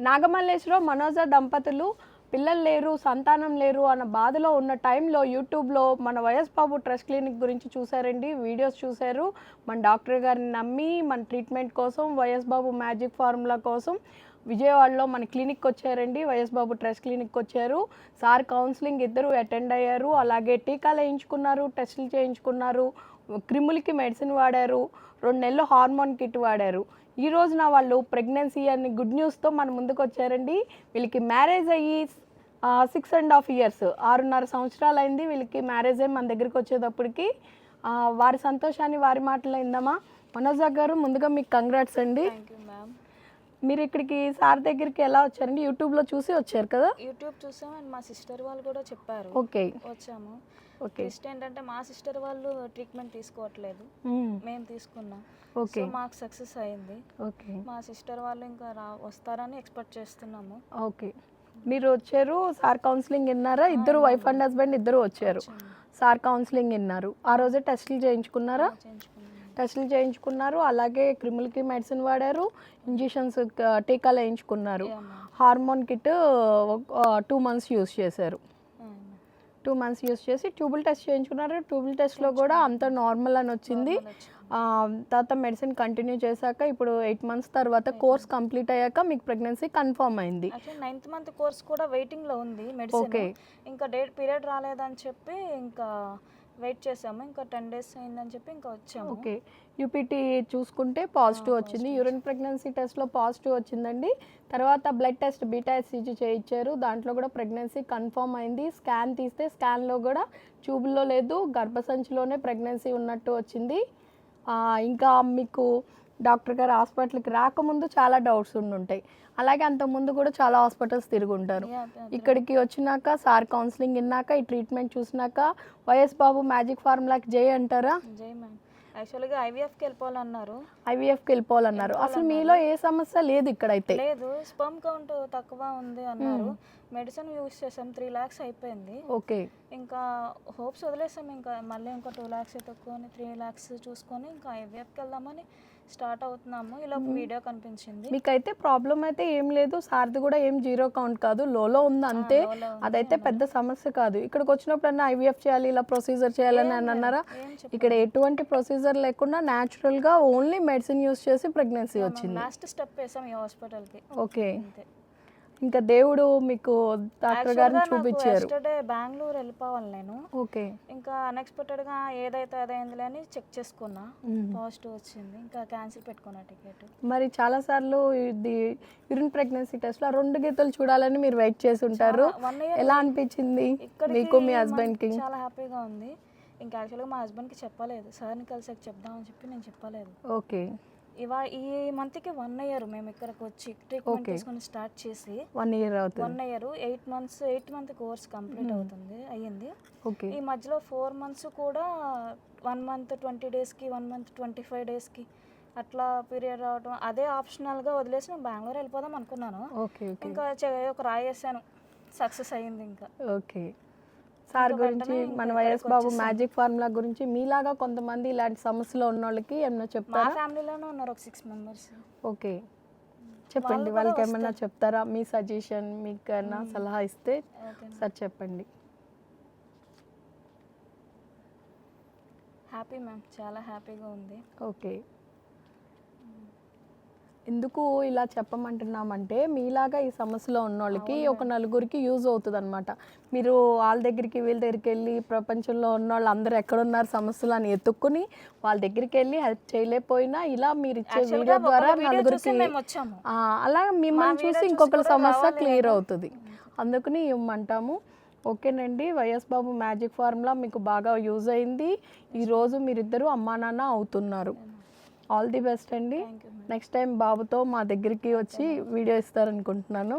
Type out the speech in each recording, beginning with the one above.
నాగమల్లేశ్వరం మనోజ దంపతులు పిల్లలు లేరు సంతానం లేరు అన్న బాధలో ఉన్న టైంలో యూట్యూబ్లో మన వైఎస్ బాబు ట్రస్ట్ క్లినిక్ గురించి చూసారండి వీడియోస్ చూశారు. మన డాక్టర్ గారిని నమ్మి మన ట్రీట్మెంట్ కోసం వైఎస్ బాబు మ్యాజిక్ ఫార్ములా కోసం విజయవాడలో మన క్లినిక్కి వచ్చారండి. వైఎస్ బాబు ట్రస్ట్ క్లినిక్కి వచ్చారు. సార్ కౌన్సిలింగ్ ఇద్దరు అటెండ్ అయ్యారు. అలాగే టీకాలు వేయించుకున్నారు టెస్టులు చేయించుకున్నారు. క్రిములకి మెడిసిన్ వాడారు. రెండు నెలలు హార్మోన్ కిట్ వాడారు. ఈ రోజున వాళ్ళు ప్రెగ్నెన్సీ అని గుడ్ న్యూస్తో మన ముందుకు వచ్చారండి. వీళ్ళకి మ్యారేజ్ అయ్యి సిక్స్ అండ్ హాఫ్ ఇయర్స్ ఆరున్నర సంవత్సరాలు అయింది. వీళ్ళకి మ్యారేజ్ అయ్యి మన దగ్గరికి వచ్చేటప్పటికి వారి సంతోషాన్ని వారి మాటలో ఇందామా మనోజ్ గారు ముందుగా మీకు కంగ్రాట్స్ అండి. థ్యాంక్ యూ మ్యామ్ మీరు ఇక్కడికి సార్ దగ్గరికి ఎలా వచ్చారండి? యూట్యూబ్లో చూసి వచ్చారు కదా? యూట్యూబ్ చూసాం అండ్ మా సిస్టర్ వాళ్ళు కూడా చెప్పారు. ఓకే. వచ్చాము. ఓకే. ట్విస్ట్ ఏంటంటే మా సిస్టర్ వాళ్ళు ట్రీట్మెంట్ తీసుకోవట్లేదు. మ్మ్. తీసుకున్నాం. ఓకే. మాకు సక్సెస్ అయింది. ఓకే. మా సిస్టర్ వాళ్ళు ఇంకా రా వస్తారని ఎక్స్పెక్ట్ చేస్తున్నాము. ఓకే. మీరు వచ్చారు సార్ కౌన్సిలింగ్ విన్నారా? ఇద్దరు వైఫ్ అండ్ హస్బెండ్ ఇద్దరు వచ్చారు. సార్ కౌన్సిలింగ్ విన్నారు. ఆ రోజే టెస్టులు చేయించుకున్నారా? చేయించుకున్నాము టెస్టులు చేయించుకున్నారు. అలాగే క్రిములకి మెడిసిన్ వాడారు. ఇంజెక్షన్స్ టీకాలు వేయించుకున్నారు. Hormone kit two months use చేశారు. టూ మంత్స్ యూస్ చేసి ట్యూబుల్ టెస్ట్ చేయించుకున్నారు. ట్యూబుల్ టెస్ట్లో కూడా అంత నార్మల్ అని వచ్చింది. తర్వాత మెడిసిన్ కంటిన్యూ చేశాక ఇప్పుడు ఎయిట్ మంత్స్ తర్వాత కోర్స్ కంప్లీట్ అయ్యాక మీకు ప్రెగ్నెన్సీ కన్ఫర్మ్ అయింది. నైన్త్ మంత్ కోర్స్ కూడా వెయిటింగ్లో ఉంది మెడిసిన్. ఇంకా డేట్ పీరియడ్ రాలేదని చెప్పి ఇంకా వెయిట్ చేసాము. ఇంకా టెన్ డేస్ అయిందని చెప్పి ఇంకా వచ్చాము. ఓకే. యూపీటీ చూసుకుంటే పాజిటివ్ వచ్చింది. యూరిన్ ప్రెగ్నెన్సీ టెస్ట్లో పాజిటివ్ వచ్చిందండి. తర్వాత బ్లడ్ టెస్ట్ బీటా ఎస్సీజీ చేయించారు. దాంట్లో కూడా ప్రెగ్నెన్సీ కన్ఫర్మ్ అయింది. స్కాన్ తీస్తే స్కాన్లో కూడా ట్యూబ్లో లేదు. గర్భసంచిలోనే ప్రెగ్నెన్సీ ఉన్నట్టు వచ్చింది. ఇంకా మీకు డాక్టర్ గారు హాస్పిటల్కి రాకముందు చాలా డౌట్స్ ఉండుంటాయి. అలాగే అంతకుముందు కూడా చాలా హాస్పిటల్స్ తిరుగుంటారు. ఇక్కడికి వచ్చినాక సార్ కౌన్సిలింగ్ విన్నాక ఈ ట్రీట్మెంట్ చూసినాక వైఎస్ బాబు మ్యాజిక్ ఫార్ములాకి జై అంటారా? జై మ్యామ్. యాక్చువల్గా ఐవీఎఫ్కి వెళ్ళిపోవాలన్నారు. ఐవీఎఫ్కి వెళ్ళిపోవాలన్నారు. అసలు మీలో ఏ సమస్య లేదు ఇక్కడైతే. లేదు స్పర్మ్ కౌంట్ తక్కువ ఉంది అన్నారు. మెడిసిన్ యూస్ చేసాం త్రీ ల్యాక్స్ అయిపోయింది. ఓకే. ఇంకా హోప్స్ వదిలేసాం ఇంకా మళ్ళీ ఇంకో టూ ల్యాక్స్ ఎత్తుక్కొని త్రీ ల్యాక్స్ చూసుకొని ఇంకా ఐవీఎఫ్కి వెళ్దామని స్టార్ట్ అవుతున్నాము. ఇలా వీడియో కనిపించింది. మీకైతే ప్రాబ్లం అయితే ఏం లేదు. సార్ది కూడా ఏం జీరో కౌంట్ కాదు. లోలో ఉంది అంతే. అదైతే పెద్ద సమస్య కాదు. ఇక్కడికి వచ్చినప్పుడన్నా ఐవీఎఫ్ చేయాలి ఇలా ప్రొసీజర్ చేయాలని అని అన్నారా? ఇక్కడ ఎటువంటి ప్రొసీజర్ లేకుండా న్యాచురల్గా ఓన్లీ మెడిసిన్ యూస్ చేసి ప్రెగ్నెన్సీ వచ్చింది. లాస్ట్ స్టెప్ వేసాం ఈ హాస్పిటల్కి ఓకే అంతే. ఇంకా దేవుడు మీకు డాక్టర్ గారిని చూపించారు. బెంగళూరు వెళ్ళిపోవాలి నేను. ఓకే. ఇంకా unexpected గా ఏదైతే అదైందిలే అని చెక్ చేసుకున్నా. పాజిటివ్ వచ్చింది. ఇంకా క్యాన్సిల్ పెట్టుకున్నా టికెట్ మరి చాలాసార్లు ఇది యూరిన్ ప్రెగ్నెన్సీ టెస్ట్లో రెండు గీతలు చూడాలని మీరు వెయిట్ చేసి ఉంటారు. ఎలా అనిపించింది మీకు మీ మన- హస్బెండ్కి చాలా హ్యాపీగా ఉంది. ఇంకా యాక్చువల్గా మా హస్బెండ్కి చెప్పలేదు. సార్ని కలిసాక చెప్దామని చెప్పి నేను చెప్పలేదు. ఓకే. ఇవా ఈ మంత్కి వన్ ఇయర్ మేము ఇక్కడికి వచ్చి ట్రీట్మెంట్. తీసుకొని స్టార్ట్ చేసి వన్ ఇయర్ అవుతుంది. One year eight months eight month course complete అవుతుంది అయ్యింది. ఓకే ఈ మధ్యలో ఫోర్ మంత్స్ కూడా వన్ మంత్ ట్వంటీ డేస్కి వన్ మంత్ ట్వంటీ ఫైవ్ డేస్కి అట్లా పీరియడ్ రావడం అదే ఆప్షనల్గా వదిలేసి నేను బెంగళూరు వెళ్ళిపోదాం అనుకున్నాను. ఇంకా ఒక రాయి వేసాను సక్సెస్ అయ్యింది ఇంకా. ఓకే సార్ గురించి మన వైఎస్ బాబు. మ్యాజిక్ ఫార్ములా గురించి మీలాగా కొంతమంది ఇలాంటి సమస్యలు ఉన్న వాళ్ళకి ఏమన్నా మా చెప్తారా? ఫ్యామిలీలోనే ఉన్నారు ఒక సిక్స్ మెంబర్స్. ఓకే. చెప్పండి వాళ్ళకి ఏమన్నా వస్తారు. చెప్తారా? మీ సజెషన్ మీకు ఏమన్నా సలహా ఇస్తే సార్ చెప్పండి. హ్యాపీ మ్యామ్ చాలా హ్యాపీగా ఉంది. ఓకే. ఎందుకు ఇలా చెప్పమంటున్నామంటే మీలాగా ఈ సమస్యలో ఉన్న వాళ్ళకి ఒక నలుగురికి యూజ్ అవుతుంది అనమాట మీరు వాళ్ళ దగ్గరికి వీళ్ళ దగ్గరికి వెళ్ళి ప్రపంచంలో ఉన్న వాళ్ళు అందరూ ఎక్కడున్నారు సమస్యలు అని ఎత్తుక్కుని వాళ్ళ దగ్గరికి వెళ్ళి హెల్ప్ చేయలేకపోయినా ఇలా మీరు ఇచ్చే వీడియో ద్వారా నలుగురికి అలా మిమ్మల్ని చూసి ఇంకొకరి సమస్య క్లియర్. అవుతుంది. అందుకని ఇవ్వమంటాము. ఓకేనండి. వైఎస్ బాబు మ్యాజిక్ ఫార్ములా మీకు బాగా యూజ్ అయింది. ఈరోజు మీరిద్దరూ అమ్మా నాన్న అవుతున్నారు. ఆల్ ది బెస్ట్ అండి. నెక్స్ట్ టైం బాబుతో మా దగ్గరికి వచ్చి వీడియో ఇస్తారనుకుంటున్నాను.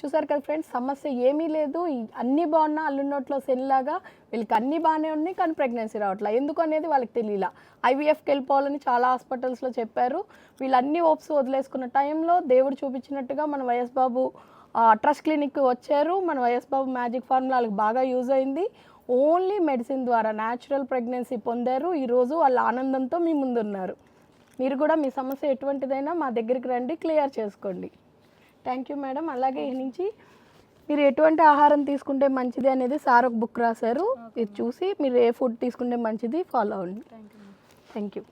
చూసారు కదా ఫ్రెండ్స్ సమస్య ఏమీ లేదు. అన్నీ బాగున్నా అల్లున్నోట్లో సెల్లాగా వీళ్ళకి అన్నీ బాగానే ఉన్నాయి కానీ ప్రెగ్నెన్సీ రావట్లేదు. ఎందుకు అనేది వాళ్ళకి తెలియలా. ఐవీఎఫ్కి వెళ్ళిపోవాలని చాలా హాస్పిటల్స్లో చెప్పారు. వీళ్ళు అన్ని ఓప్స్ వదిలేసుకున్న టైంలో దేవుడు చూపించినట్టుగా మన వైఎస్ బాబు ట్రస్ట్ క్లినిక్ వచ్చారు. మన వైఎస్ బాబు మ్యాజిక్ ఫార్ములా వాళ్ళకి బాగా యూజ్ అయింది. ఓన్లీ మెడిసిన్ ద్వారా న్యాచురల్ ప్రెగ్నెన్సీ పొందారు. ఈరోజు వాళ్ళ ఆనందంతో మీ ముందున్నారు. మీరు కూడా మీ సమస్య ఎటువంటిదైనా మా దగ్గరికి రండి క్లియర్ చేసుకోండి. థ్యాంక్ యూ మేడం అలాగే నుంచి మీరు ఎటువంటి ఆహారం తీసుకుంటే మంచిది అనేది సార్ ఒక బుక్ రాశారు. ఇది చూసి మీరు ఏ ఫుడ్ తీసుకుంటే మంచిది ఫాలో అవ్వండి. Thank you